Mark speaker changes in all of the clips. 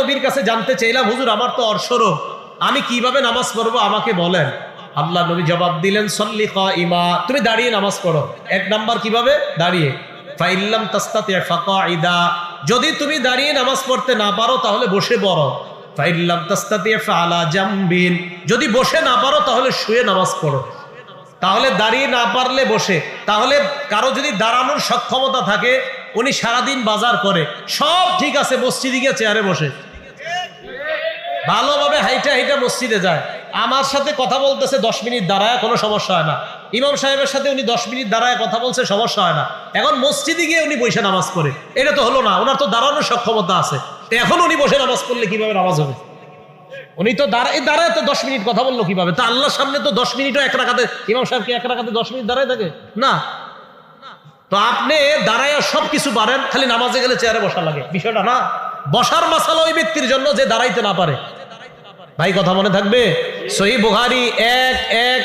Speaker 1: নবীর কাছে জানতে চাইলাম, হুজুর, আমার তো অর্শরোগ আমি কীভাবে নামাজ পড়ব, আমাকে বলেন। আল্লাহ নবী জবাব দিলেন, সল্লি ইমা তুমি দাঁড়িয়ে নামাজ পড়ো। এক নাম্বার কীভাবে? দাঁড়িয়ে। ফাইল্লাম তাস্তাতে ফাকাইদা যদি তুমি দাঁড়িয়ে নামাজ পড়তে না পারো, তাহলে বসে পড়ো। ফাইল্লাম তাস্তাতে ফালা জাম্বিন। যদি বসে না পারো, তাহলে শুয়ে নামাজ পড়ো। তাহলে দাঁড়িয়ে না পারলে বসে। তাহলে কারও যদি দাঁড়ানোর সক্ষমতা থাকে উনি সারাদিন বাজার করে। সব ঠিক আছে, মসজিদে গিয়ে চেয়ারে বসে। ভালোভাবে হাইটা হাইটা মসজিদে যায়। আমার সাথে কথা বলতেছে, দশ মিনিট দাঁড়ায়, কোনো সমস্যা হয় না। ইমাম সাহেবের সাথে উনি দশ মিনিট দাঁড়ায় কথা বলছে, সমস্যা হয় না। এখন মসজিদে গিয়ে উনি বসে নামাজ পড়ে। এটা তো হলো না, ওনার তো দাঁড়ানোর সক্ষমতা আছে। এখন উনি বসে নামাজ পড়লে কীভাবে নামাজ হবে? উনি তো দাঁড়ায় দাঁড়ায় তো দশ মিনিট কথা বলল কীভাবে? তা আল্লাহর সামনে তো দশ মিনিটও এক রাখাতে ইমাম সাহেব কি এক রাখাতে দশ মিনিট দাঁড়ায় থাকে? না। তো আপনি দাঁড়ায় সবকিছু পারেন, খালি নামাজে গেলে চেয়ারে বসা লাগে। বিষয়টা না। বসার মাসালা ওই ব্যক্তির জন্য যে দাঁড়াইতে না পারে। ভাই, কথা মনে থাকবে? সহি বুহারি এক এক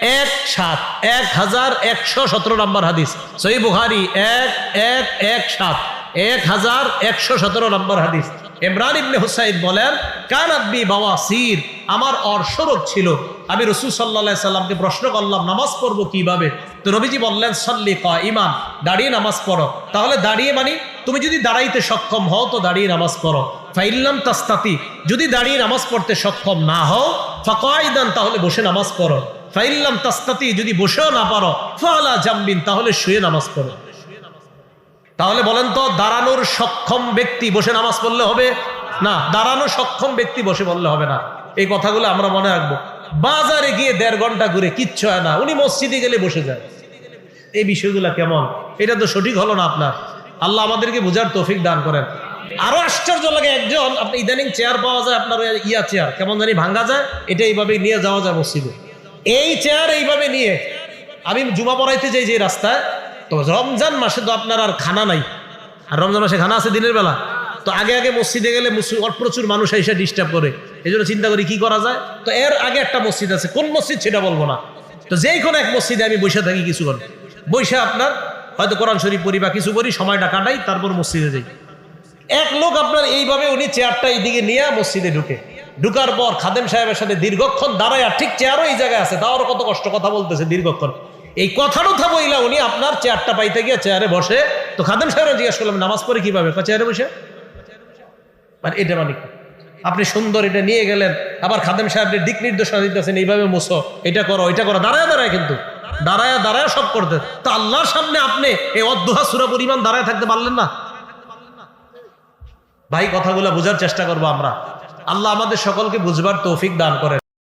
Speaker 1: এক, সাত, এক হাজার একশো সতেরো নম্বর হাদিস। সহি বুহারি এক এক এক, সাত। এক হাজার একশো সতেরো নম্বর হাদিস। ইমরান ইবনে হুসাইদ বলেন কান আব্বি বাবা সির আমার অর্শরোগ ছিল। আমি রসুল সাল্লা সাল্লামকে প্রশ্ন করলাম, নামাজ পড়ব কীভাবে? তো রবিজি বললেন, সল্লি কা ইমান দাঁড়িয়ে নামাজ পড়ো। তাহলে দাঁড়িয়ে মানি, তুমি যদি দাঁড়াইতে সক্ষম হও, তো দাঁড়িয়ে নামাজ পড়ো। ফাইল্লাম তাস্তাতি, যদি দাঁড়িয়ে নামাজ পড়তে সক্ষম না হও ফাকাইদান তাহলে বসে নামাজ পড়ো। ফাইল্লাম তাস্তাতি, যদি বসেও না পারো, ফালা জাম্বিন, তাহলে শুয়ে নামাজ পড়ো। তাহলে বলেন তো, দাঁড়ানোর সক্ষম ব্যক্তি বসে নামাজ পড়লে হবে? না, দাঁড়ানো সক্ষম ব্যক্তি বসে বললে হবে না। এই কথাগুলো আমরা মনে রাখব। বাজারে গিয়ে দেড় ঘণ্টা ঘুরে কিচ্ছু হয় না, উনি মসজিদে গেলে বসে যায়। এই বিষয়গুলো কেমন? এটা তো সঠিক হলো না আপনার। আল্লাহ আমাদেরকে বোঝার তৌফিক দান করেন। আরও আশ্চর্য লাগে একজন, আপনি ইদানিং চেয়ার পাওয়া যায় আপনার ইয়া চেয়ার, কেমন জানি ভাঙ্গা যায়, এটা এইভাবে নিয়ে যাওয়া যায় মসজিদে। এই চেয়ার এইভাবে নিয়ে, আমি জুমা পড়াইতে যাই যে রাস্তায় তো রমজান মাসে তো আপনার আর খানা নাই। আর রমজান মাসে খানা আছে দিনের বেলা। তো আগে আগে মসজিদে গেলে প্রচুর মানুষ এসে ডিস্টার্ব করে। এই জন্য চিন্তা করি কি করা যায়? তো এর আগে একটা মসজিদ আছে। কোন মসজিদ সেটা বলব না। তো যেই কোনো এক মসজিদে আমি বসে থাকি কিছুক্ষণ। বসে আপনার, হয়তো কোরআন শরীফ পড়ি বা কিছু করি সময়টা কাটাই তারপর মসজিদে যাই। এক লোক আপনার এইভাবে উনি চেয়ারটা এইদিকে নিয়ে মসজিদে ঢুকে। ঢুকার পর খাদেম সাহেবের সাথে দীর্ঘক্ষণ দাঁড়ায় আর ঠিক চেয়ারও এই জায়গায় আছে, তাও কত কষ্ট কথা বলতেছে দীর্ঘক্ষণ। এই কথা বইলা উনি আপনার চেয়ারটা পাইতে গিয়ে চেয়ারে বসে, তো খাদেম সাহেব জিজ্ঞেস করলাম নামাজ পড়ে কীভাবে চেয়ারে বসে। মানে এটা মানে আপনি সুন্দর এটা নিয়ে গেলেন, আবার খাদেম সাহেবের দিক নির্দেশনা দিতেছেন, এইভাবে মুসো এটা করো এটা করো। দাঁড়ায় দাঁড়ায় কিন্তু, দাঁড়ায় দাঁড়ায় সব করতে। তো আল্লাহর সামনে আপনি এই অধ্যহা সুরা পরিমাণ দাঁড়ায় থাকতে পারলেন না? ভাই, কথাগুলো বোঝার চেষ্টা করব আমরা। আল্লাহ আমাদের সকলকে বুঝবার তৌফিক দান করেন।